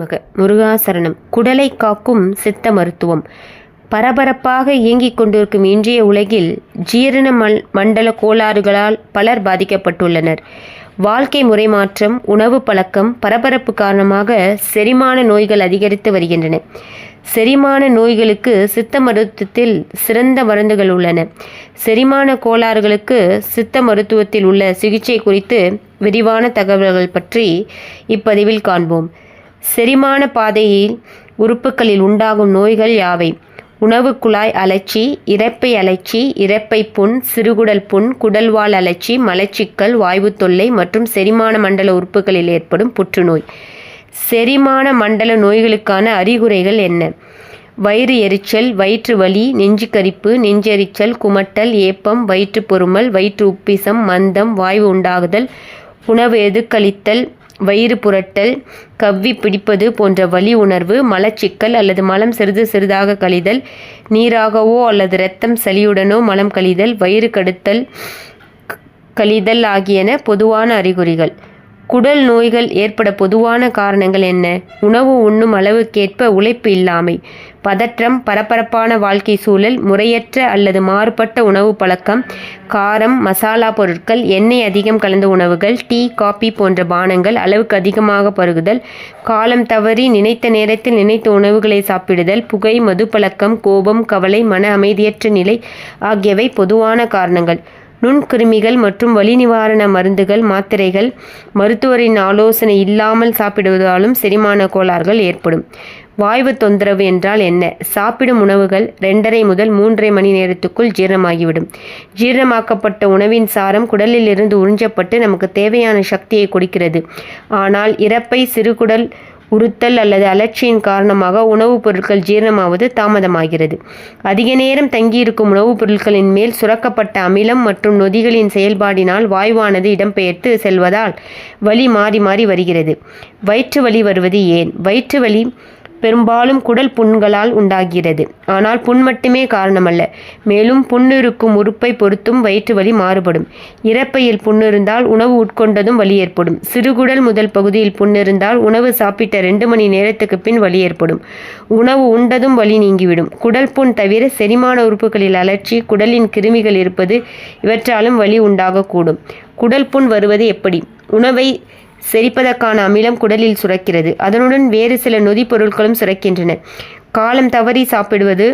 மக முருகாசரணம். குடலை காக்கும் சித்த மருத்துவம். பரபரப்பாக இயங்கிக் கொண்டிருக்கும் இன்றைய உலகில் ஜீரண மல் மண்டல கோளாறுகளால் பலர் பாதிக்கப்பட்டுள்ளனர். வாழ்க்கை முறை மாற்றம் உணவு பழக்கம் பரபரப்பு காரணமாக செரிமான நோய்கள் அதிகரித்து வருகின்றன. செரிமான நோய்களுக்கு சித்த மருத்துவத்தில் சிறந்த மருந்துகள் உள்ளன. செரிமான கோளாறுகளுக்கு சித்த மருத்துவத்தில் உள்ள சிகிச்சை குறித்து விரிவான தகவல்கள் பற்றி இப்பதிவில் காண்போம். செரிமான பாதையில் உறுப்புகளில் உண்டாகும் நோய்கள் யாவை? உணவு குழாய் அழற்சி இறப்பை அழற்சி இறப்பை புண் சிறுகுடல் புண் குடல்வால் அழற்சி மலச்சிக்கல் வாய்வு தொல்லை மற்றும் செரிமான மண்டல உறுப்புகளில் ஏற்படும் புற்றுநோய். செரிமான மண்டல நோய்களுக்கான அறிகுறிகள் என்ன? வயிறு எரிச்சல் வயிற்று வலி நெஞ்சுக்கரிப்பு நெஞ்செரிச்சல் குமட்டல் ஏப்பம் வயிற்று பொறுமல் வயிற்று உப்பிசம் மந்தம் வாய்வு உண்டாகுதல் உணவு எதுக்களித்தல் வயிறு புரட்டல் கவ்வி பிடிப்பது போன்ற வலி உணர்வு மலச்சிக்கல் அல்லது மலம் சிறிது சிறிதாக கழிதல் நீராகவோ அல்லது இரத்தம் சளியுடனோ மலம் கழிதல் வயிறு கடுத்தல் கழிதல் ஆகியன பொதுவான அறிகுறிகள். குடல் நோய்கள் ஏற்பட பொதுவான காரணங்கள் என்ன? உணவு உண்ணும் அளவுக்கேற்ப உழைப்பு இல்லாமை. பதற்றம் பரபரப்பான வாழ்க்கை சூழல் முறையற்ற அல்லது மாறுபட்ட உணவு பழக்கம் காரம் மசாலா பொருட்கள் எண்ணெய் அதிகம் கலந்த உணவுகள் டீ காபி போன்ற பானங்கள் அளவுக்கு அதிகமாக பருகுதல் காலம் தவறி நினைத்த நேரத்தில் நினைத்த உணவுகளை சாப்பிடுதல் புகை மது பழக்கம் கோபம் கவலை மன அமைதியற்ற நிலை ஆகியவை பொதுவான காரணங்கள். நுண்கிருமிகள் மற்றும் வலி நிவாரண மருந்துகள் மாத்திரைகள் மருத்துவரின் ஆலோசனை இல்லாமல் சாப்பிடுவதாலும் செரிமான கோளாறுகள் ஏற்படும். வாய்வு தொந்தரவு என்றால் என்ன? சாப்பிடும் உணவுகள் ரெண்டரை முதல் மூன்றரை மணி நேரத்துக்குள் ஜீரணமாகிவிடும். ஜீரணமாக்கப்பட்ட உணவின் சாரம் குடலில் இருந்து உறிஞ்சப்பட்டு நமக்கு தேவையான சக்தியை கொடுக்கிறது. ஆனால் இறப்பை சிறுகுடல் உறுத்தல் அல்லது அலட்சியின் காரணமாக உணவுப் பொருட்கள் ஜீரணமாவது தாமதமாகிறது. அதிக நேரம் தங்கியிருக்கும் உணவுப் பொருட்களின் மேல் சுரக்கப்பட்ட அமிலம் மற்றும் நொதிகளின் செயல்பாடினால் வாயுவானது இடம்பெயர்த்து செல்வதால் வலி மாறி மாறி வருகிறது. வயிற்று வலி வருவது ஏன்? வயிற்று வலி பெரும்பாலும் குடல் புண்களால் உண்டாகிறது. ஆனால் புண் மட்டுமே காரணமல்ல. மேலும் புண்ணிருக்கும் உறுப்பை பொறுத்தும் வயிற்று வலி மாறுபடும். இறப்பையில் புண்ணிருந்தால் உணவு உட்கொண்டதும் வலி ஏற்படும். சிறுகுடல் முதல் பகுதியில் புண்ணிருந்தால் உணவு சாப்பிட்ட ரெண்டு மணி நேரத்துக்கு பின் வலி ஏற்படும். உணவு உண்டதும் வலி நீங்கிவிடும். குடல் புண் தவிர செரிமான உறுப்புகளில் அலர்ச்சி குடலின் கிருமிகள் இருப்பது இவற்றாலும் வலி உண்டாகக்கூடும். குடல் புண் வருவது எப்படி? உணவை செரிப்பதற்கான அமிலம் குடலில் சுரக்கிறது. அதனுடன் வேறு சில நொதி பொருட்களும் சுரக்கின்றன. காலம் தவறி சாப்பிடுவது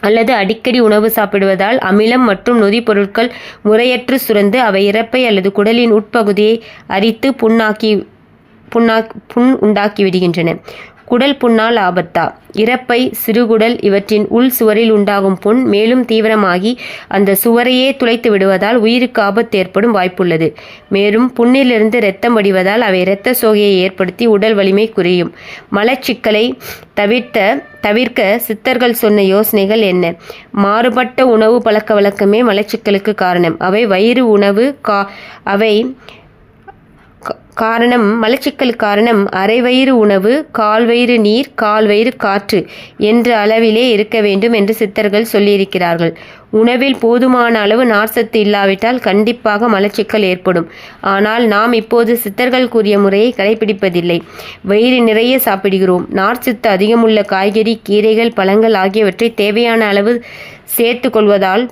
அல்லது அடிக்கடி உணவு சாப்பிடுவதால் அமிலம் மற்றும் நொதி பொருட்கள் முறையற்று சுரந்து அவை இறப்பை அல்லது குடலின் உட்பகுதியை அரித்து புண்ணாக்கி புண்ணா புண் உண்டாக்கி விடுகின்றன. குடல் புண்ணால் ஆபத்தா? இறப்பை சிறுகுடல் இவற்றின் உள் சுவரில் உண்டாகும் புண் மேலும் தீவிரமாகி அந்த சுவரையே துளைத்து விடுவதால் உயிருக்கு ஆபத்து ஏற்படும் வாய்ப்புள்ளது. மேலும் புண்ணிலிருந்து இரத்தம் வடிவதால் அவை இரத்த சோகையை ஏற்படுத்தி உடல் வலிமை குறையும். மலச்சிக்கலை தவிர்த்த தவிர்க்க சித்தர்கள் சொன்ன யோசனைகள் என்ன? மாறுபட்ட உணவு பழக்க வழக்கமே மலச்சிக்கலுக்கு காரணம். அவை வயிறு உணவு கா அவை காரணம் மலச்சிக்கல் காரணம் அரைவயிறு உணவு கால்வயிறு நீர் கால்வயிறு காற்று என்ற அளவிலே இருக்க வேண்டும் என்று சித்தர்கள் சொல்லியிருக்கிறார்கள். உணவில் போதுமான அளவு நார்சத்து இல்லாவிட்டால் கண்டிப்பாக மலச்சிக்கல் ஏற்படும். ஆனால் நாம் இப்போது சித்தர்கள் கூறிய முறையை கடைபிடிப்பதில்லை வயிறு நிறைய சாப்பிடுகிறோம். நார்ச்சத்து அதிகமுள்ள காய்கறி கீரைகள் பழங்கள் ஆகியவற்றை தேவையான அளவு சேர்த்து கொள்வதால்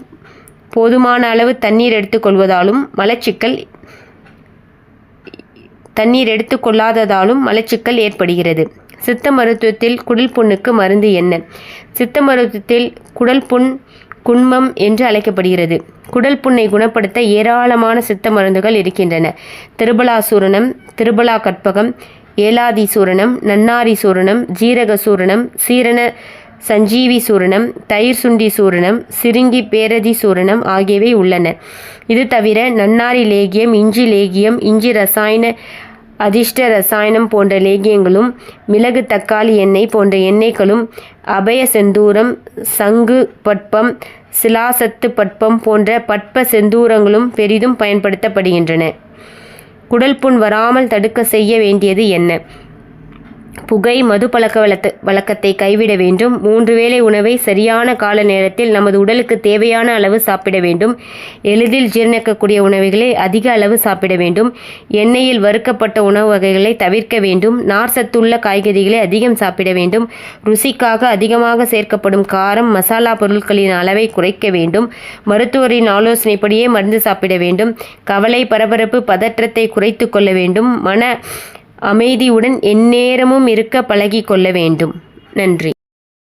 போதுமான அளவு தண்ணீர் எடுத்துக்கொள்வதாலும் மலச்சிக்கல் தண்ணீர் எடுத்துக்கொள்ளாததாலும் மலச்சிக்கல் ஏற்படுகிறது. சித்த மருத்துவத்தில் குடல் புண்ணுக்கு மருந்து என்ன? சித்த மருத்துவத்தில் குடல் புண் குண்மம் என்று அழைக்கப்படுகிறது. குடல் புண்ணை குணப்படுத்த ஏராளமான சித்த மருந்துகள் இருக்கின்றன. திருபலாசூரணம் திருபலா கற்பகம் ஏலாதி சூரணம் நன்னாரி சூரணம் ஜீரக சூரணம் சீரண சஞ்சீவி சூரணம் தயிர் சுண்டி சூரணம் சிறுங்கி பேரதி சூரணம் ஆகியவை உள்ளன. இது தவிர நன்னாரி லேகியம் இஞ்சி லேகியம் இஞ்சி ரசாயன அதிர்ஷ்ட ரசாயனம் போன்ற லேகியங்களும் மிளகு தக்காளி எண்ணெய் போன்ற எண்ணெய்களும் அபய செந்தூரம் சங்கு பட்பம் சிலாசத்து பட்பம் போன்ற பட்ப செந்தூரங்களும் பெரிதும் பயன்படுத்தப்படுகின்றன. குடல் புண் வராமல் தடுக்க செய்ய வேண்டியது என்ன? புகை மது பழக்க வழக்க வழக்கத்தை கைவிட வேண்டும். மூன்று வேளை உணவை சரியான கால நேரத்தில் நமது உடலுக்கு தேவையான அளவு சாப்பிட வேண்டும். எளிதில் ஜீரணிக்கக்கூடிய உணவுகளை அதிக அளவு சாப்பிட வேண்டும். எண்ணெயில் வறுக்கப்பட்ட உணவு வகைகளை தவிர்க்க வேண்டும். நார் சத்துள்ள காய்கறிகளை அதிகம் சாப்பிட வேண்டும். ருசிக்காக அதிகமாக சேர்க்கப்படும் காரம் மசாலா பொருட்களின் அளவை குறைக்க வேண்டும். மருத்துவரின் ஆலோசனைப்படியே மருந்து சாப்பிட வேண்டும். கவலை பரபரப்பு பதற்றத்தை குறைத்து கொள்ள வேண்டும். மன அமைதியுடன் எந்நேரமும் இருக்க பழகி கொள்ள வேண்டும். நன்றி.